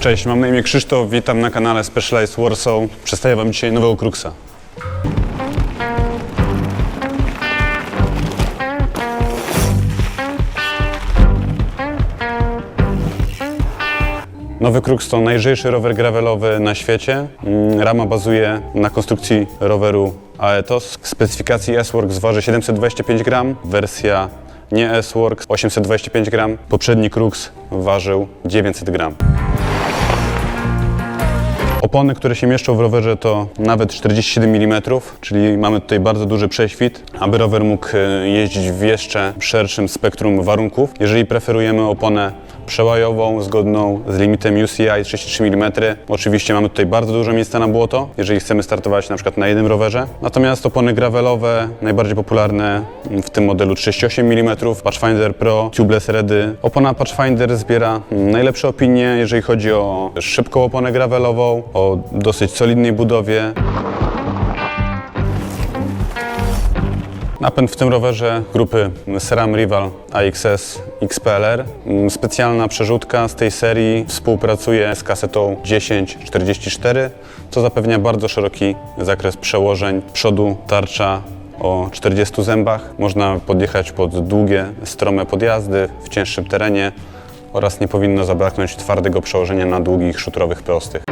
Cześć, mam na imię Krzysztof, witam na kanale Specialized Warsaw. Przedstawię Wam dzisiaj nowego Kruxa. Nowy Krux to najlżejszy rower gravelowy na świecie. Mm, Rama bazuje na konstrukcji roweru Aetos. W specyfikacji S-Works waży 725 gram, wersja nie S-Works 825 gram. Poprzedni Krux ważył 900 gram. Opony, które się mieszczą w rowerze to nawet 47 mm, czyli mamy tutaj bardzo duży prześwit, aby rower mógł e, jeździć w jeszcze szerszym spektrum warunków. Jeżeli preferujemy oponę przełajową, zgodną z limitem UCI 33 mm, oczywiście mamy tutaj bardzo dużo miejsca na błoto, jeżeli chcemy startować na przykład na jednym rowerze. Natomiast opony gravelowe, najbardziej popularne w tym modelu 38 mm, Patchfinder Pro, Tubeless Redy. Opona Patchfinder zbiera najlepsze opinie, jeżeli chodzi o szybką oponę gravelową, o dosyć solidnej budowie. Napęd w tym rowerze grupy SRAM Rival AXS XPLR. Mm, Specjalna przerzutka z tej serii współpracuje z kasetą 1044, co zapewnia bardzo szeroki zakres przełożeń. Przodu tarcza o 40 zębach. Można podjechać pod długie, strome podjazdy w cięższym terenie oraz nie powinno zabraknąć twardego przełożenia na długich, szutrowych prostych.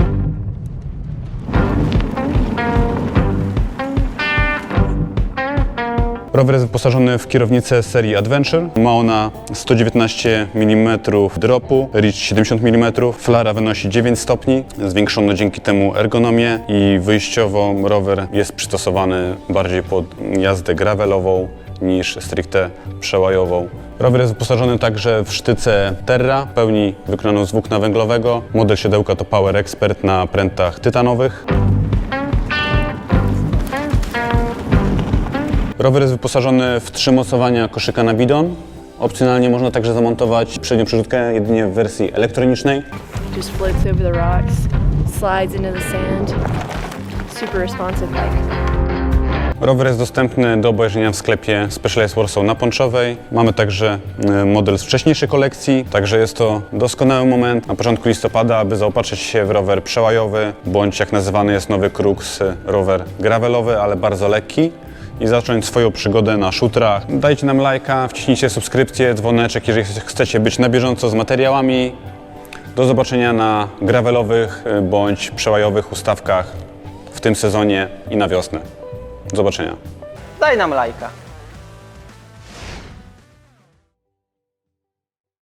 Rower jest wyposażony w kierownicę serii Adventure. Ma ona 119 mm dropu, reach 70 mm, flara wynosi 9 stopni. Zwiększono dzięki temu ergonomię i wyjściowo rower jest przystosowany bardziej pod jazdę gravelową niż stricte przełajową. Rower jest wyposażony także w sztycę Terra, pełni wykonaną z włókna węglowego. Model siodełka to Power Expert na prętach tytanowych. Rower jest wyposażony w trzy mocowania koszyka na bidon. Opcjonalnie można także zamontować przednią przerzutkę jedynie w wersji elektronicznej. just floats over the rocks, slides into the sand. Super responsive bike. Rower jest dostępny do obejrzenia w sklepie Specialized Warsaw na Ponczowej. Mamy także y, model z wcześniejszej kolekcji, także jest to doskonały moment na początku listopada, aby zaopatrzyć się w rower przełajowy, bądź jak nazywany jest nowy Krux, y, rower gravelowy, ale bardzo lekki i zacząć swoją przygodę na szutrach. Dajcie nam lajka, wciśnijcie subskrypcję, dzwoneczek, jeżeli chcecie być na bieżąco z materiałami. Do zobaczenia na gravelowych y, bądź przełajowych ustawkach w tym sezonie i na wiosnę. Do zobaczenia. Daj nam lajka.